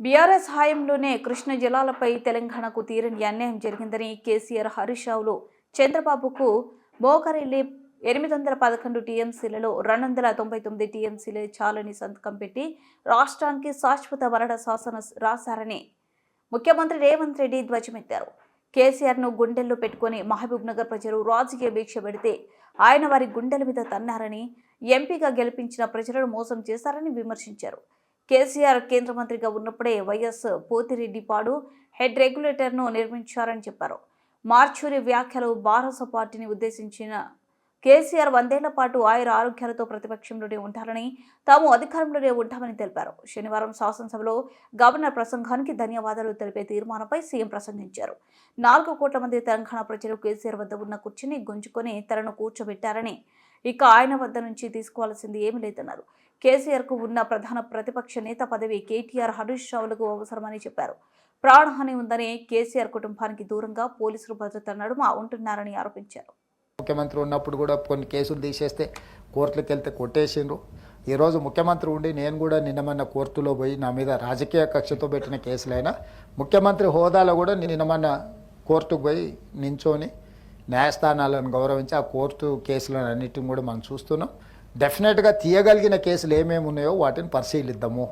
BRS హాయంలోనే Krishna జలాలపై తెలంగాణకు తీరని అన్యాయం జరిగిందని కేసీఆర్ హరీష్ రావులు చంద్రబాబుకు మోకరెల్లి ఎనిమిది వందల పదకొండు టీఎంసీలలో రెండు వందల తొంభై తొమ్మిది టీఎంసీలే చాలని సంతకం పెట్టి రాష్ట్రానికి శాశ్వత వరద శాసన రాశారని ముఖ్యమంత్రి రేవంత్ రెడ్డి ధ్వజమెత్తారు. కేసీఆర్ను గుండెల్లో పెట్టుకుని మహబూబ్ నగర్ ప్రజలు రాజకీయ దీక్ష పెడితే ఆయన వారి గుండెల మీద తన్నారని ఎంపీగా గెలిపించిన ప్రజలను మోసం చేశారని విమర్శించారు. కేసీఆర్ కేంద్ర మంత్రిగా ఉన్నప్పుడే వైఎస్ పోతిరెడ్డి పాడు హెడ్ రెగ్యులేటర్ను నిర్మించారని చెప్పారు. మార్చూరి వ్యాఖ్యలు భారత పార్టీని ఉద్దేశించిన కేసీఆర్ వందేళ్ళ పాటు ఆయుర ఆరోగ్యాలతో ప్రతిపక్షంలోనే ఉంటారని తాము అధికారంలోనే ఉంటామని తెలిపారు. శనివారం శాసనసభలో గవర్నర్ ప్రసంగానికి ధన్యవాదాలు తెలిపే తీర్మానంపై సీఎం ప్రసంగించారు. నాలుగు కోట్ల మంది తెలంగాణ ప్రజలు కేసీఆర్ వద్ద ఉన్న కుర్చీని గుంజుకొని తనను కూర్చోబెట్టారని ఇక ఆయన వద్ద నుంచి తీసుకోవాల్సింది ఏమీ లేదన్నారు. కేసీఆర్కు ఉన్న ప్రధాన ప్రతిపక్ష నేత పదవి కేటీఆర్ హరీష్ రావులకు అవసరమని చెప్పారు. ప్రాణహాని ఉందని కేసీఆర్ కుటుంబానికి దూరంగా పోలీసులు భద్రత నడుమ ఉంటున్నారని ఆరోపించారు. ముఖ్యమంత్రి ఉన్నప్పుడు కూడా కొన్ని కేసులు తీసేస్తే కోర్టులకు వెళ్తే కొట్టేసిండ్రు ఈరోజు ముఖ్యమంత్రి ఉండి నేను కూడా నిన్నమన్న కోర్టులో పోయి నా మీద రాజకీయ కక్షతో పెట్టిన కేసులైనా ముఖ్యమంత్రి హోదాలో కూడా నిన్నమన్న కోర్టుకు పోయి నించొని న్యాయస్థానాలను గౌరవించి ఆ కోర్టు కేసులను అన్నిటిని కూడా మనం చూస్తున్నాం. డెఫినెట్గా తీయగలిగిన కేసులు ఏమేమి ఉన్నాయో వాటిని పరిశీలిద్దాము.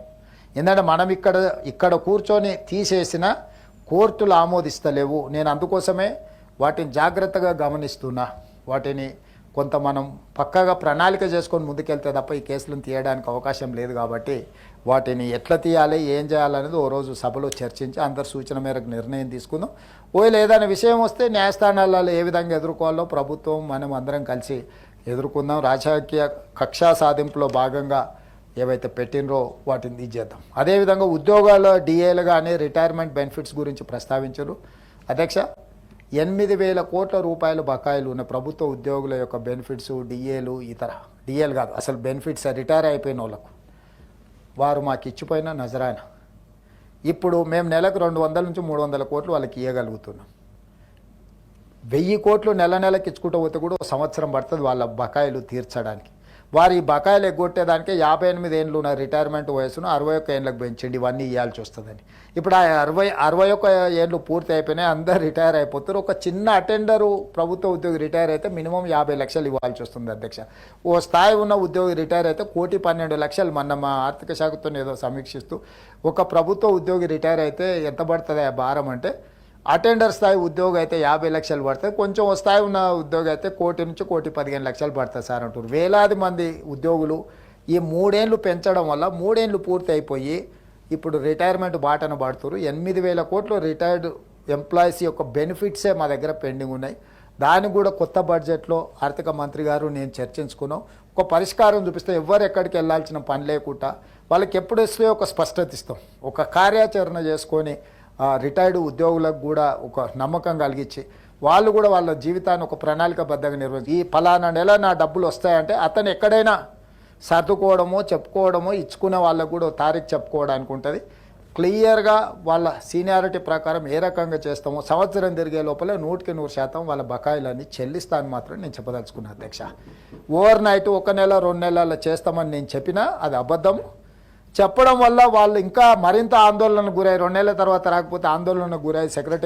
ఎందుకంటే మనం ఇక్కడ ఇక్కడ కూర్చొని తీసేసిన కోర్టులు ఆమోదిస్తలేవు. నేను అందుకోసమే వాటిని జాగ్రత్తగా గమనిస్తున్నా. వాటిని కొంత మనం పక్కాగా ప్రణాళిక చేసుకొని ముందుకెళ్తే తప్ప ఈ కేసులను తీయడానికి అవకాశం లేదు కాబట్టి వాటిని ఎట్లా తీయాలి ఏం చేయాలనేది ఓ రోజు సభలో చర్చించి అందరి సూచన మేరకు నిర్ణయం తీసుకుందాం. ఓ ఏదైనా విషయం వస్తే న్యాయస్థానాలలో ఏ విధంగా ఎదుర్కోవాలో ప్రభుత్వం మనం అందరం కలిసి ఎదుర్కొందాం. రాజకీయ కక్షా సాధింపులో భాగంగా ఏవైతే పెట్టినరో వాటిని ఇది చేద్దాం. అదేవిధంగా ఉద్యోగాల డిఏలు కానీ రిటైర్మెంట్ బెనిఫిట్స్ గురించి ప్రస్తావించారు. అధ్యక్ష ఎనిమిది వేల కోట్ల రూపాయల బకాయిలు ఉన్న ప్రభుత్వ ఉద్యోగుల యొక్క బెనిఫిట్స్ డిఏలు ఇతర డిఏలు కాదు అసలు బెనిఫిట్స్ రిటైర్ అయిపోయిన వాళ్ళకు. వారు మాకు ఇచ్చిపోయిన నజరాయన ఇప్పుడు మేము నెలకు రెండు వందల నుంచి మూడు వందల కోట్లు వాళ్ళకి ఇవ్వగలుగుతున్నాం వెయ్యి కోట్లు నెల నెలకి ఇచ్చుకుంటూ పోతే కూడా సంవత్సరం పడుతుంది వాళ్ళ బకాయిలు తీర్చడానికి. వారి బకాయిలు ఎగ్గొట్టేదానికే యాభై ఎనిమిది ఏళ్ళు ఉన్న రిటైర్మెంట్ వయసును అరవై ఒక్క ఏళ్ళకి పెంచండి ఇవన్నీ ఇవ్వాల్సి వస్తుందని. ఇప్పుడు ఆ అరవై అరవై ఒక్క ఏళ్ళు పూర్తి అయిపోయినాయి అందరు రిటైర్ అయిపోతారు. ఒక చిన్న అటెండరు ప్రభుత్వ ఉద్యోగి రిటైర్ అయితే మినిమం యాభై లక్షలు ఇవ్వాల్సి వస్తుంది అధ్యక్ష. ఓ స్థాయి ఉన్న ఉద్యోగి రిటైర్ అయితే కోటి పన్నెండు లక్షలు మన మా ఆర్థిక శాఖతో ఏదో సమీక్షిస్తూ ఒక ప్రభుత్వ ఉద్యోగి రిటైర్ అయితే ఎంత పడుతుంది ఆ భారం అంటే అటెండర్ స్థాయి ఉద్యోగం అయితే యాభై లక్షలు పడుతుంది కొంచెం స్థాయి ఉన్న ఉద్యోగం అయితే కోటి నుంచి కోటి పదిహేను లక్షలు పడుతుంది సార్ అంటారు వేలాది మంది ఉద్యోగులు ఈ మూడేళ్ళు పెంచడం వల్ల మూడేళ్ళు పూర్తి అయిపోయి ఇప్పుడు రిటైర్మెంట్ బాటన పడుతున్నారు. ఎనిమిది వేల కోట్లు రిటైర్డ్ ఎంప్లాయీస్ యొక్క బెనిఫిట్సే మా దగ్గర పెండింగ్ ఉన్నాయి. దాన్ని కూడా కొత్త బడ్జెట్లో ఆర్థిక మంత్రి గారు నేను చర్చించుకున్నాం. ఒక పరిష్కారం చూపిస్తే ఎవరు ఎక్కడికి వెళ్ళాల్సిన పని లేకుండా వాళ్ళకి ఎప్పుడు వస్తే ఒక స్పష్టత ఇస్తాం. ఒక కార్యాచరణ చేసుకొని రిటైర్డ్ ఉద్యోగులకు కూడా ఒక నమ్మకం కలిగించి వాళ్ళు కూడా వాళ్ళ జీవితాన్ని ఒక ప్రణాళికబద్ధంగా నిర్వహించి ఈ ఫలానా నెల నా డబ్బులు వస్తాయంటే అతను ఎక్కడైనా సర్దుకోవడమో చెప్పుకోవడమో ఇచ్చుకునే వాళ్ళకు కూడా తారీఖు చెప్పుకోవడానికి ఉంటుంది. క్లియర్గా వాళ్ళ సీనియారిటీ ప్రకారం ఏ రకంగా చేస్తామో సంవత్సరం తిరిగే లోపల నూటికి నూరు శాతం వాళ్ళ బకాయిలన్నీ చెల్లిస్తాను మాత్రం నేను చెప్పదలుచుకున్నాను అధ్యక్ష. ఓవర్ నైట్ ఒక నెల రెండు నెలల్లో చేస్తామని నేను చెప్పినా అది అబద్ధం చెప్పడం వల్ల వాళ్ళు ఇంకా మరింత ఆందోళనకు గురై రెండేళ్ళ తర్వాత రాకపోతే ఆందోళనకు గురై సెక్రటరీ